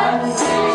love.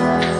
Bye.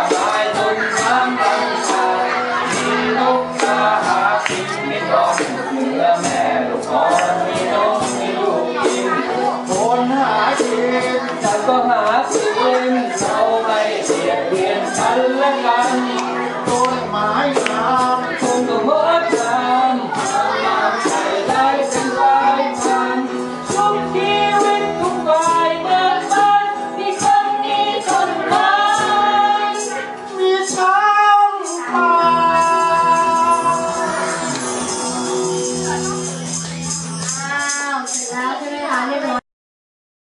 กันก็หาสิ่งเล่นเอาไม่เสียเปลี่ยนกันและกัน